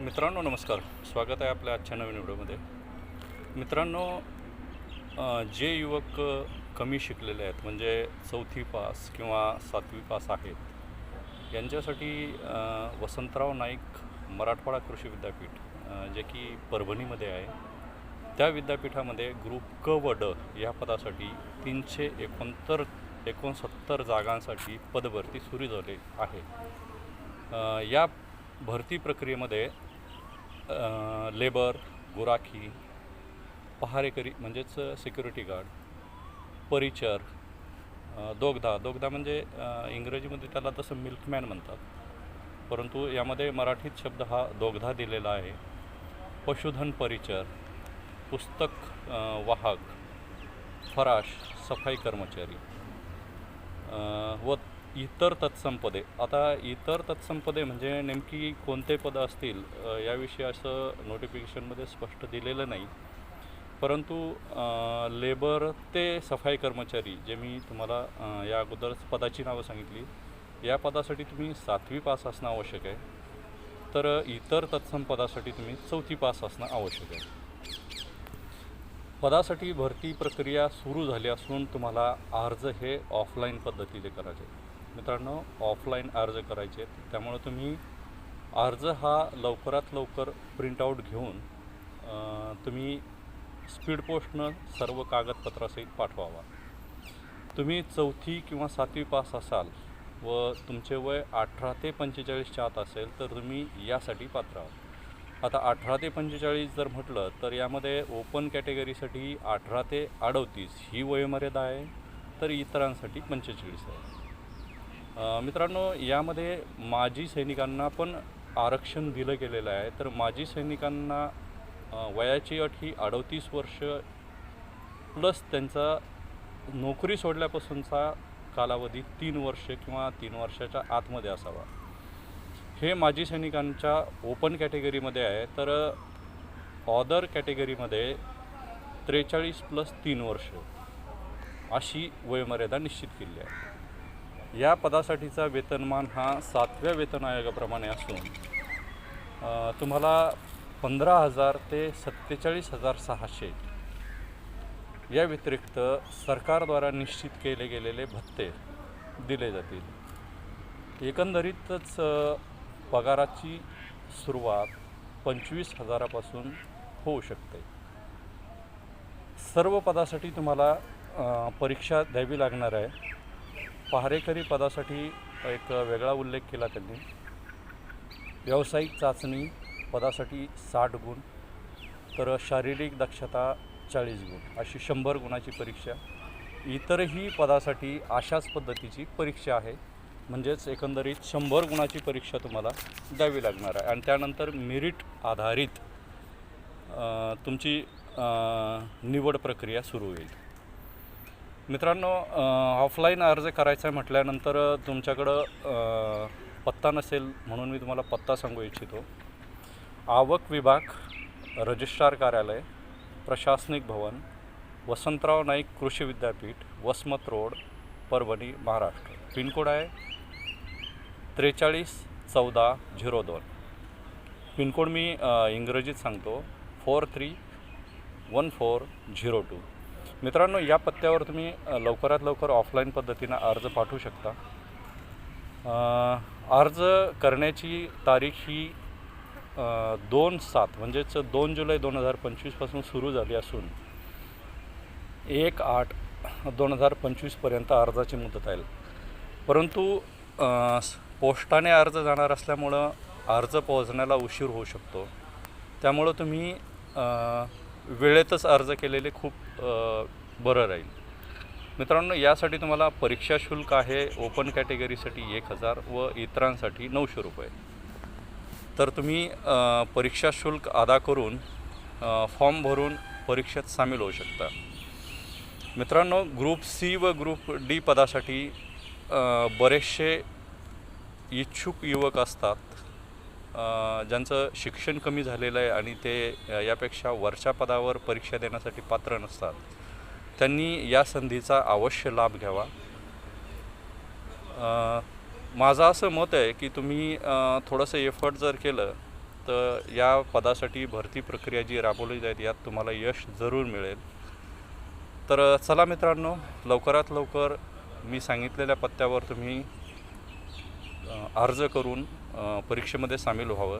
मित्रांनो नमस्कार. स्वागत आहे आपल्या आजच्या नवीन व्हिडिओमध्ये. मित्रांनो जे युवक कमी शिकलेले आहेत म्हणजे चौथी पास किंवा सातवी पास आहेत यांच्यासाठी वसंतराव नाईक मराठवाडा कृषी विद्यापीठ जे की परभणीमध्ये आहे त्या विद्यापीठामध्ये ग्रुप क व ड या पदासाठी तीनशे एकोणतर एकोणसत्तर जागांसाठी पदभरती सुरू झाली आहे. या भरती प्रक्रियेमध्ये लेबर गुराखी पहारेकरी म्हणजेच सिक्युरिटी गार्ड परिचर दोगधा दोगदा. दोगदा म्हणजे इंग्रजीमध्ये त्याला तसं मिल्कमॅन म्हणतात. परंतु यामध्ये मराठीत शब्द हा दोगधा दिलेला आहे. पशुधन परिचर पुस्तक वाहक फराश सफाई कर्मचारी व इतर तत्संपदे. आता इतर तत्संपदे म्हणजे नेमकी कोणते पदं असतील याविषयी असं नोटिफिकेशनमध्ये स्पष्ट दिलेलं नाही. परंतु लेबर ते सफाई कर्मचारी जे मी तुम्हाला या अगोदर पदाची नावं सांगितली या पदासाठी तुम्ही सातवी पास असणं आवश्यक आहे. तर इतर तत्सम पदासाठी तुम्ही चौथी पास असणं आवश्यक आहे. पदासाठी भरती प्रक्रिया सुरू झाली असून तुम्हाला अर्ज हे ऑफलाईन पद्धतीने करायचे. मित्रांनो ऑफलाईन अर्ज करायचे आहेत. त्यामुळं तुम्ही अर्ज हा लवकरात लवकर प्रिंटआउट घेऊन तुम्ही स्पीड पोस्टनं सर्व कागदपत्रासहित पाठवावा. तुम्ही चौथी किंवा सातवी पास असाल व तुमचे वय अठरा ते पंचेचाळीसच्या आत असेल तर तुम्ही यासाठी पात्र आहात. आता अठरा ते पंचेचाळीस जर म्हटलं तर यामध्ये ओपन कॅटेगरीसाठी अठरा ते अडतीस ही वयोमर्यादा आहे तर इतरांसाठी पंचेचाळीस आहे. मित्रांनो यामध्ये माजी सैनिकांना पण आरक्षण दिलं गेलेलं आहे. तर माजी सैनिकांना वयाची अट ही अडतीस वर्ष प्लस त्यांचा नोकरी सोडल्यापासूनचा कालावधी तीन वर्ष किंवा तीन वर्षाच्या आतमध्ये असावा. हे माजी सैनिकांच्या ओपन कॅटेगरीमध्ये आहे. तर ऑदर कॅटेगरीमध्ये त्रेचाळीस प्लस तीन वर्ष अशी वयोमर्यादा निश्चित केली आहे. या पदासाठीचा वेतनमान हा सातव्या वेतन आयोगाप्रमाणे असून तुम्हाला पंधरा हजार ते सत्तेचाळीस हजार सहाशे या व्यतिरिक्त सरकारद्वारा निश्चित केले गेलेले भत्ते दिले जातील. एकंदरीतच पगाराची सुरुवात पंचवीस हजारापासून होऊ शकते. सर्व पदासाठी तुम्हाला परीक्षा द्यावी लागणार आहे. पहारेकरी पदासाठी एक वेगळा उल्लेख केला त्यांनी. व्यावसायिक चाचणी पदासाठी साठ गुण तर शारीरिक दक्षता चाळीस गुण अशी शंभर गुणाची परीक्षा. इतरही पदासाठी अशाच पद्धतीची परीक्षा आहे. म्हणजेच एकंदरीत शंभर गुणाची परीक्षा तुम्हाला द्यावी लागणार आहे. आणि त्यानंतर मेरिट आधारित तुमची निवड प्रक्रिया सुरू होईल. मित्रांनो ऑफलाईन अर्ज करायचा आहे म्हटल्यानंतर तुमच्याकडं पत्ता नसेल म्हणून मी तुम्हाला पत्ता सांगू इच्छितो. आवक विभाग रजिस्ट्रार कार्यालय प्रशासनिक भवन वसंतराव नाईक कृषी विद्यापीठ वसमत रोड परभणी महाराष्ट्र. पिनकोड आहे त्रेचाळीस चौदा झिरो दोन. पिनकोड मी इंग्रजीत सांगतो four three one four zero two. मित्रांनो या पत्त्यावर तुम्ही लवकरात लवकर ऑफलाईन पद्धतीनं अर्ज पाठवू शकता. अर्ज करण्याची तारीख ही दोन सात म्हणजेच दोन जुलै दोन हजार पंचवीसपासून सुरू झाली असून एक आठ दोन हजार पंचवीसपर्यंत अर्जाची मुदत आहे. परंतु पोस्टाने अर्ज जाणार असल्यामुळं अर्ज पोहोचण्याला उशीर होऊ शकतो. त्यामुळं तुम्ही वेळेतच अर्ज केलेले खूप बरं राहील. मित्रांनो यासाठी तुम्हाला परीक्षा शुल्क आहे ओपन कॅटेगरीसाठी एक हजार व इतरांसाठी नऊशे रुपये. तर तुम्ही परीक्षा शुल्क अदा करून फॉर्म भरून परीक्षेत सामील होऊ शकता. मित्रांनो ग्रुप सी व ग्रुप डी पदासाठी बरेचसे इच्छुक युवक असतात. ज्यांचं शिक्षण कमी झालेलं आहे आणि ते यापेक्षा वरच्या पदावर परीक्षा देण्यासाठी पात्र नसतात त्यांनी या संधीचा अवश्य लाभ घ्यावा. माझं असं मत आहे की तुम्ही थोडंसं एफर्ट जर केलं तर या पदासाठी भरती प्रक्रिया जी राबवली जाईल यात तुम्हाला यश जरूर मिळेल. तर चला मित्रांनो लवकरात लवकर मी सांगितलेल्या पत्त्यावर तुम्ही अर्ज करून परीक्षेमध्ये सामील व्हावं.